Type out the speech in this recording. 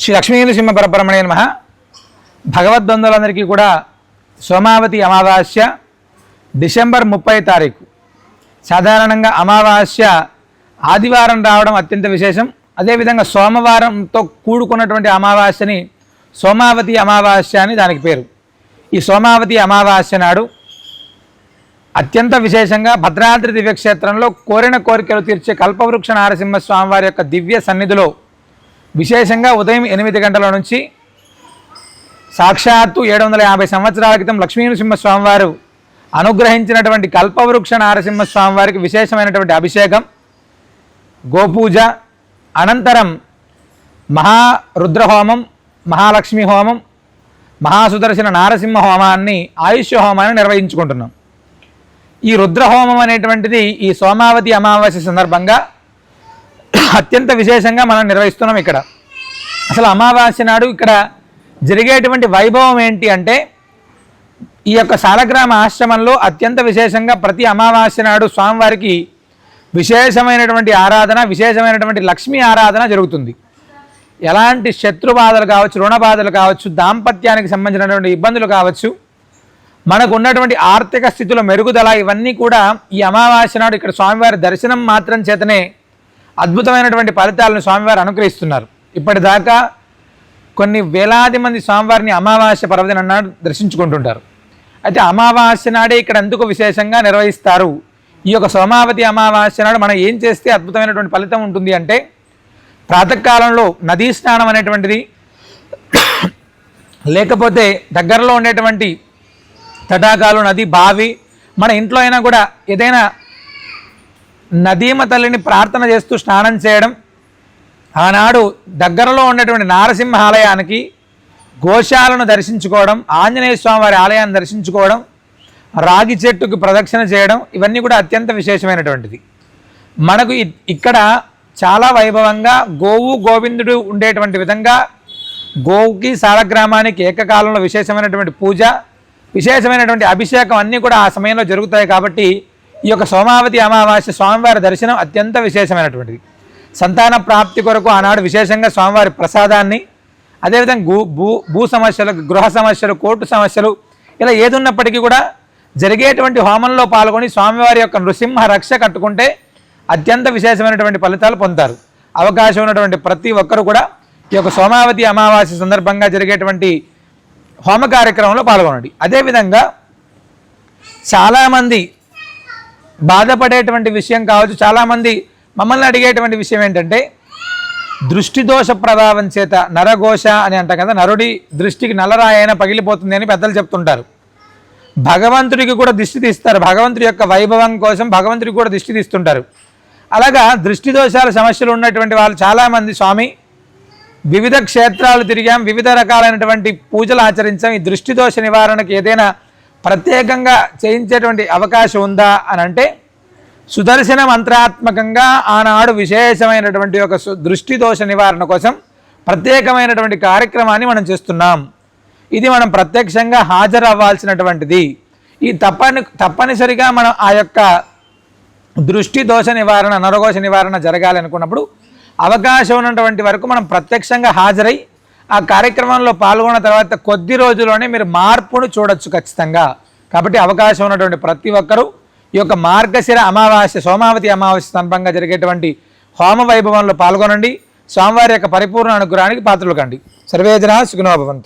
శ్రీ లక్ష్మీనరసింహ పరబ్రహ్మణే నమ. భగవద్బంధువులందరికీ కూడా సోమావతి అమావాస్య డిసెంబర్ ముప్పై తారీఖు. సాధారణంగా అమావాస్య ఆదివారం రావడం అత్యంత విశేషం. అదేవిధంగా సోమవారంతో కూడుకున్నటువంటి అమావాస్యని సోమావతి అమావాస్య అని దానికి పేరు. ఈ సోమావతి అమావాస్య నాడు అత్యంత విశేషంగా భద్రాద్రి దివ్యక్షేత్రంలో కోరిన కోరికలు తీర్చే కల్పవృక్ష నారసింహ స్వామివారి యొక్క దివ్య సన్నిధిలో విశేషంగా ఉదయం ఎనిమిది గంటల నుంచి సాక్షాత్తు ఏడు వందల యాభై సంవత్సరాల క్రితం లక్ష్మీనరసింహస్వామివారు అనుగ్రహించినటువంటి కల్పవృక్ష నారసింహస్వామివారికి విశేషమైనటువంటి అభిషేకం గోపూజ అనంతరం మహారుద్రహోమం మహాలక్ష్మి హోమం మహాసుదర్శన నారసింహ హోమాన్ని ఆయుష్య హోమాన్ని నిర్వహించుకుంటున్నాం. ఈ రుద్రహోమం అనేటువంటిది ఈ సోమావతి అమావాస్య సందర్భంగా అత్యంత విశేషంగా మనం నిర్వహిస్తున్నాం ఇక్కడ. అసలు అమావాస్య నాడు ఇక్కడ జరిగేటువంటి వైభవం ఏంటి అంటే ఈ యొక్క సాలగ్రామ ఆశ్రమంలో అత్యంత విశేషంగా ప్రతి అమావాస్య నాడు స్వామివారికి విశేషమైనటువంటి ఆరాధన విశేషమైనటువంటి లక్ష్మీ ఆరాధన జరుగుతుంది. ఎలాంటి శత్రు బాధలు కావచ్చు రుణ బాధలు కావచ్చు దాంపత్యానికి సంబంధించినటువంటి ఇబ్బందులు కావచ్చు మనకు ఉన్నటువంటి ఆర్థిక స్థితిలో మెరుగుదల ఇవన్నీ కూడా ఈ అమావాస్య నాడు ఇక్కడ స్వామివారి దర్శనం మాత్రం చేతనే అద్భుతమైనటువంటి ఫలితాలను స్వామివారు అనుగ్రహిస్తున్నారు. ఇప్పటిదాకా కొన్ని వేలాది మంది స్వామివారిని అమావాస్య పర్వదిన నాడు దర్శించుకుంటుంటారు. అయితే అమావాస్య నాడే ఇక్కడ ఎందుకు విశేషంగా నిర్వహిస్తారు? ఈ యొక్క సోమావతి అమావాస్య నాడు మనం ఏం చేస్తే అద్భుతమైనటువంటి ఫలితం ఉంటుంది అంటే ప్రాతకాలంలో నదీ స్నానం అనేటువంటిది లేకపోతే దగ్గరలో ఉండేటువంటి తటాకాలు నది బావి మన ఇంట్లో అయినా కూడా ఏదైనా నదీమ తల్లిని ప్రార్థన చేస్తూ స్నానం చేయడం. ఆనాడు దగ్గరలో ఉన్నటువంటి నారసింహ ఆలయానికి గోశాలను దర్శించుకోవడం ఆంజనేయ స్వామివారి ఆలయాన్ని దర్శించుకోవడం రాగి చెట్టుకు ప్రదక్షిణ చేయడం ఇవన్నీ కూడా అత్యంత విశేషమైనటువంటిది. మనకు ఇ- ఇక్కడ చాలా వైభవంగా గోవు గోవిందుడు ఉండేటువంటి విధంగా గోవుకి సాలగ్రామానికి ఏకకాలంలో విశేషమైనటువంటి పూజ విశేషమైనటువంటి అభిషేకం అన్నీ కూడా ఆ సమయంలో జరుగుతాయి కాబట్టి ఈ యొక్క సోమావతి అమావాస్య స్వామివారి దర్శనం అత్యంత విశేషమైనటువంటిది. సంతాన ప్రాప్తి కొరకు ఆనాడు విశేషంగా స్వామివారి ప్రసాదాన్ని అదేవిధంగా భూ భూ భూ సమస్యలు గృహ సమస్యలు కోర్టు సమస్యలు ఇలా ఏదున్నప్పటికీ కూడా జరిగేటువంటి హోమంలో పాల్గొని స్వామివారి యొక్క నృసింహ రక్ష కట్టుకుంటే అత్యంత విశేషమైనటువంటి ఫలితాలు పొందుతారు. అవకాశం ఉన్నటువంటి ప్రతి ఒక్కరు కూడా ఈ యొక్క సోమావతి అమావాస్య సందర్భంగా జరిగేటువంటి హోమ కార్యక్రమంలో పాల్గొనండి. అదేవిధంగా చాలామంది బాధపడేటువంటి విషయం కావచ్చు. చాలామంది మమ్మల్ని అడిగేటువంటి విషయం ఏంటంటే దృష్టి దోష ప్రభావం చేత నరఘోష అని అంటాం కదా నరుడి దృష్టికి నల్లరాయన పగిలిపోతుంది అని పెద్దలు చెప్తుంటారు. భగవంతుడికి కూడా దిష్టి తీస్తారు. భగవంతుడి యొక్క వైభవం కోసం భగవంతుడికి కూడా దిష్టి తీస్తుంటారు. అలాగా దృష్టి దోషాల సమస్యలు ఉన్నటువంటి వాళ్ళు చాలామంది స్వామి వివిధ క్షేత్రాలు తిరిగాం వివిధ రకాలైనటువంటి పూజలు ఆచరించాం. ఈ దృష్టి దోష నివారణకు ఏదైనా ప్రత్యేకంగా చేయించేటువంటి అవకాశం ఉందా అని అంటే సుదర్శన మంత్రాత్మకంగా ఆనాడు విశేషమైనటువంటి ఒక సు- దృష్టి దోష నివారణ కోసం ప్రత్యేకమైనటువంటి కార్యక్రమాన్ని మనం చేస్తున్నాం. ఇది మనం ప్రత్యక్షంగా హాజరవ్వాల్సినటువంటిది. ఈ తప్పని తప్పనిసరిగా మనం ఆ యొక్క దృష్టి దోష నివారణ నరఘోష నివారణ జరగాలనుకున్నప్పుడు అవకాశం ఉన్నటువంటి వరకు మనం ప్రత్యక్షంగా హాజరై ఆ కార్యక్రమంలో పాల్గొన్న తర్వాత కొద్ది రోజుల్లోనే మీరు మార్పును చూడొచ్చు ఖచ్చితంగా. కాబట్టి అవకాశం ఉన్నటువంటి ప్రతి ఒక్కరూ ఈ యొక్క మార్గశిర అమావాస్య సోమావతి అమావాస్య సందర్భంగా జరిగేటువంటి హోమ వైభవంలో పాల్గొనండి. స్వామివారి యొక్క పరిపూర్ణ అనుగ్రహానికి పాత్రలు కండి. సర్వేజన సుఖనోభవంతు